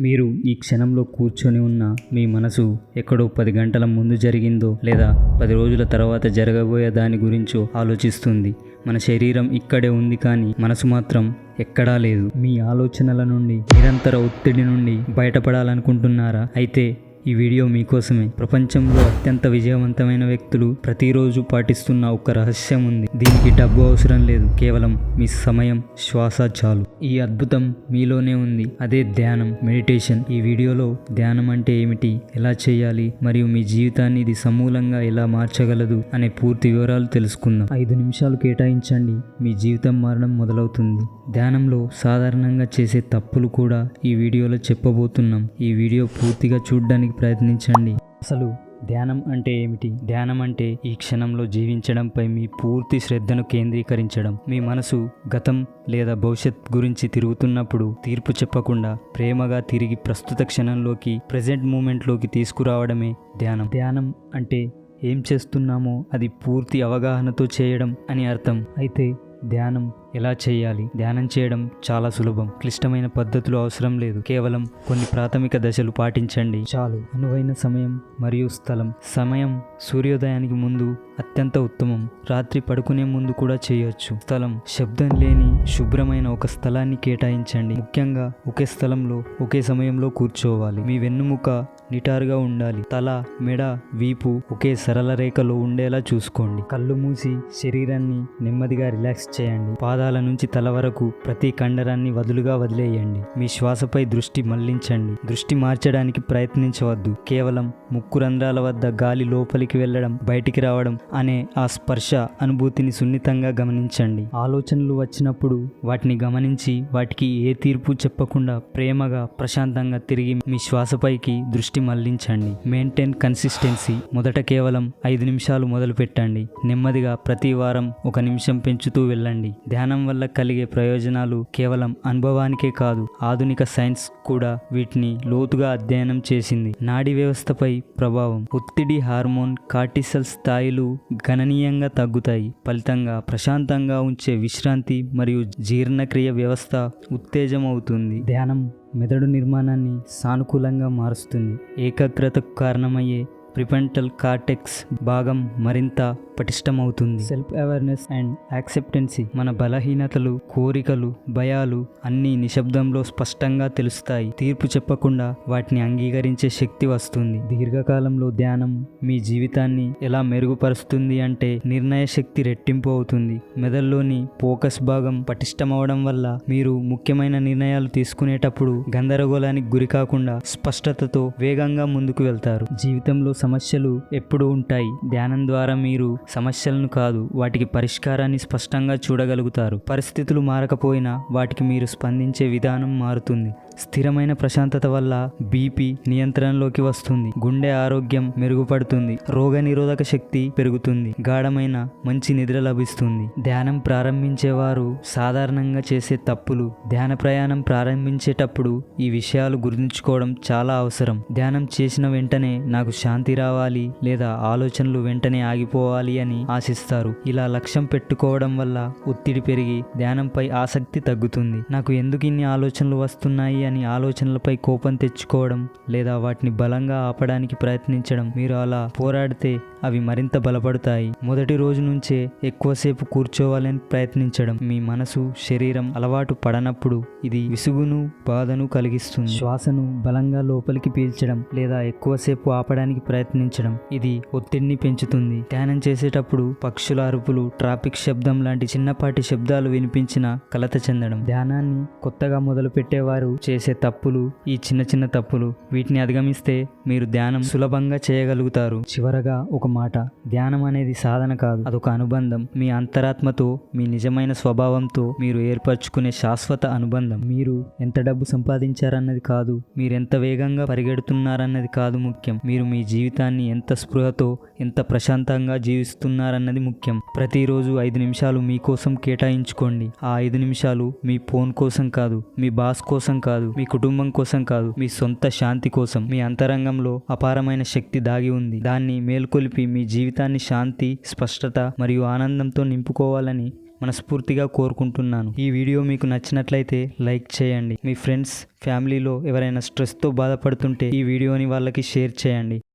మీరు ఈ క్షణంలో కూర్చొని ఉన్న మీ మనసు ఎక్కడో పది గంటల ముందు జరిగిందో లేదా పది రోజుల తర్వాత జరగబోయే దాని గురించో ఆలోచిస్తుంది. మన శరీరం ఇక్కడే ఉంది కానీ మనసు మాత్రం ఎక్కడా లేదు. మీ ఆలోచనల నుండి నిరంతర ఒత్తిడి నుండి బయటపడాలనుకుంటున్నారా? అయితే ఈ వీడియో మీకోసమే. ప్రపంచంలో అత్యంత విజయవంతమైన వ్యక్తులు ప్రతిరోజు పాటిస్తున్న ఒక రహస్యం ఉంది. దీనికి డబ్బు అవసరం లేదు. కేవలం మీ సమయం శ్వాస చాలు. ఈ అద్భుతం మీలోనే ఉంది. అదే ధ్యానం మెడిటేషన్. ఈ వీడియోలో ధ్యానం అంటే ఏమిటి? ఎలా చేయాలి? మరియు మీ జీవితాన్ని ఇది సమూలంగా ఎలా మార్చగలదు? అనే పూర్తి వివరాలు తెలుసుకుందాం. ఐదు నిమిషాలు కేటాయించండి. మీ జీవితం మారడం మొదలవుతుంది. ధ్యానంలో సాధారణంగా చేసే తప్పులు కూడా ఈ వీడియోలో చెప్పబోతున్నాం. ఈ వీడియో పూర్తిగా చూడడానికి ప్రయత్నించండి. అసలు ధ్యానం అంటే ఏమిటి? ధ్యానం అంటే ఈ క్షణంలో జీవించడంపై మీ పూర్తి శ్రద్ధను కేంద్రీకరించడం. మీ మనసు గతం లేదా భవిష్యత్ గురించి తిరుగుతున్నప్పుడు తీర్పు చెప్పకుండా ప్రేమగా తిరిగి ప్రస్తుత క్షణంలోకి ప్రజెంట్ మూమెంట్లోకి తీసుకురావడమే ధ్యానం. ధ్యానం అంటే ఏం చేస్తున్నామో అది పూర్తి అవగాహనతో చేయడం అని అర్థం. అయితే ధ్యానం ఎలా చేయాలి? ధ్యానం చేయడం చాలా సులభం. క్లిష్టమైన పద్ధతులు అవసరం లేదు. కేవలం కొన్ని ప్రాథమిక దశలు పాటించండి. చాలు. అనువైన సమయం మరియు స్థలం. సమయం సూర్యోదయానికి ముందు అత్యంత ఉత్తమం. రాత్రి పడుకునే ముందు కూడా చేయొచ్చు. స్థలం. శబ్దం లేని శుభ్రమైన ఒక స్థలాన్ని కేటాయించండి. ముఖ్యంగా ఒకే స్థలంలో ఒకే సమయంలో కూర్చోవాలి. మీ వెన్నుముక నిటారుగా ఉండాలి. తల మెడ వీపు ఒకే సరళ రేఖలో ఉండేలా చూసుకోండి. కళ్ళు మూసి శరీరాన్ని నెమ్మదిగా రిలాక్స్ చేయండి. పాదాల నుంచి తల వరకు ప్రతి కండరాన్ని వదులుగా వదిలేయండి. మీ శ్వాసపై దృష్టి మళ్ళించండి. దృష్టి మార్చడానికి ప్రయత్నించవద్దు. కేవలం ముక్కు రంధ్రాల వద్ద గాలి లోపలికి వెళ్ళడం బయటికి రావడం అనే ఆ స్పర్శ అనుభూతిని సున్నితంగా గమనించండి. ఆలోచనలు వచ్చినప్పుడు వాటిని గమనించి వాటికి ఏ తీర్పు చెప్పకుండా ప్రేమగా ప్రశాంతంగా తిరిగి మీ శ్వాసపైకి దృష్టి మళ్ళించండి. మెయింటైన్ కన్సిస్టెన్సీ మొదట కేవలం ఐదు నిమిషాలు మొదలు పెట్టండి. నెమ్మదిగా ప్రతి వారం ఒక నిమిషం పెంచుతూ వెళ్ళండి. ధ్యానం వల్ల కలిగే ప్రయోజనాలు కేవలం అనుభవానికే కాదు ఆధునిక సైన్స్ కూడా వీటిని లోతుగా అధ్యయనం చేసింది. నాడీ వ్యవస్థపై ప్రభావం. ఒత్తిడి హార్మోన్ కార్టిసల్ స్థాయిలు గణనీయంగా తగ్గుతాయి. ఫలితంగా ప్రశాంతంగా ఉంచే విశ్రాంతి మరియు జీర్ణక్రియ వ్యవస్థ ఉత్తేజమవుతుంది. ధ్యానం మెదడు నిర్మాణాన్ని సానుకూలంగా మారుస్తుంది. ఏకాగ్రతకు కారణమయ్యే ప్రిపెంటల్ కార్టెక్స్ భాగం మరింత పటిష్టమవుతుంది. సెల్ఫ్ అవేర్నెస్ అండ్ యాక్సెప్టెన్సీ మన బలహీనతలు కోరికలు భయాలు అన్నీ నిశ్శబ్దంలో స్పష్టంగా తెలుస్తాయి. తీర్పు చెప్పకుండా వాటిని అంగీకరించే శక్తి వస్తుంది. దీర్ఘకాలంలో ధ్యానం మీ జీవితాన్ని ఎలా మెరుగుపరుస్తుంది అంటే నిర్ణయ శక్తి రెట్టింపు అవుతుంది. మెదడులోని ఫోకస్ భాగం పటిష్టమవడం వల్ల మీరు ముఖ్యమైన నిర్ణయాలు తీసుకునేటప్పుడు గందరగోళానికి గురి కాకుండా స్పష్టతతో వేగంగా ముందుకు వెళ్తారు. జీవితంలో సమస్యలు ఎప్పుడూ ఉంటాయి. ధ్యానం ద్వారా మీరు సమస్యలను కాదు వాటికి పరిష్కారాన్ని స్పష్టంగా చూడగలుగుతారు. పరిస్థితులు మారకపోయినా వాటికి మీరు స్పందించే విధానం మారుతుంది. స్థిరమైన ప్రశాంతత వల్ల బీపీ నియంత్రణలోకి వస్తుంది. గుండె ఆరోగ్యం మెరుగుపడుతుంది. రోగనిరోధక శక్తి పెరుగుతుంది. గాఢమైన మంచి నిద్ర లభిస్తుంది. ధ్యానం ప్రారంభించేవారు సాధారణంగా చేసే తప్పులు ధ్యాన ప్రయాణం ప్రారంభించేటప్పుడు ఈ విషయాలు గుర్తుంచుకోవడం చాలా అవసరం. ధ్యానం చేసిన వెంటనే నాకు శాంతి రావాలి లేదా ఆలోచనలు వెంటనే ఆగిపోవాలి అని ఆశిస్తారు. ఇలా లక్ష్యం పెట్టుకోవడం వల్ల ఒత్తిడి పెరిగి ధ్యానంపై ఆసక్తి తగ్గుతుంది. నాకు ఎందుకు ఇన్ని ఆలోచనలు వస్తున్నాయి అని ఆలోచనలపై కోపం తెచ్చుకోవడం లేదా వాటిని బలంగా ఆపడానికి ప్రయత్నించడం మీరు అలా పోరాడితే అవి మరింత బలపడతాయి. మొదటి రోజు నుంచే ఎక్కువసేపు కూర్చోవాలని ప్రయత్నించడం మీ మనసు శరీరం అలవాటు పడనప్పుడు ఇది విసుగును బాధను కలిగిస్తుంది. శ్వాసను బలంగా లోపలికి పీల్చడం లేదా ఎక్కువసేపు ఆపడానికి ప్రయత్నించడం ఇది ఒత్తిడిని పెంచుతుంది. ధ్యానం చేసేటప్పుడు పక్షుల అరుపులు ట్రాఫిక్ శబ్దం లాంటి చిన్నపాటి శబ్దాలు వినిపించిన కలత చెందడం. ధ్యానాన్ని కొత్తగా మొదలు పెట్టేవారు చేసే తప్పులు ఈ చిన్న చిన్న తప్పులు వీటిని అధిగమిస్తే మీరు ధ్యానం సులభంగా చేయగలుగుతారు. చివరగా ఒక మాట ధ్యానం అనేది సాధన కాదు అదొక అనుబంధం. మీ అంతరాత్మతో మీ నిజమైన స్వభావంతో మీరు ఏర్పరచుకునే శాశ్వత అనుబంధం. మీరు ఎంత డబ్బు సంపాదించారన్నది కాదు మీరు ఎంత వేగంగా పరిగెడుతున్నారన్నది కాదు ముఖ్యం. మీరు మీ జీవితాన్ని ఎంత స్పృహతో ఎంత ప్రశాంతంగా జీవిస్తున్నారన్నది ముఖ్యం. ప్రతిరోజు ఐదు నిమిషాలు మీకోసం కేటాయించుకోండి. ఆ ఐదు నిమిషాలు మీ ఫోన్ కోసం కాదు మీ బాస్ కోసం కాదు కాదు. మీ కుటుంబం కోసం కాదు. మీ సొంత శాంతి కోసం. మీ అంతరంగంలో అపారమైన శక్తి దాగి ఉంది. దాన్ని మేల్కొలిపి మీ జీవితాన్ని శాంతి స్పష్టత మరియు ఆనందంతో నింపుకోవాలని మనస్ఫూర్తిగా కోరుకుంటున్నాను. ఈ వీడియో మీకు నచ్చినట్లయితే లైక్ చేయండి. మీ ఫ్రెండ్స్ ఫ్యామిలీలో ఎవరైనా స్ట్రెస్తో బాధపడుతుంటే ఈ వీడియోని వాళ్ళకి షేర్ చేయండి.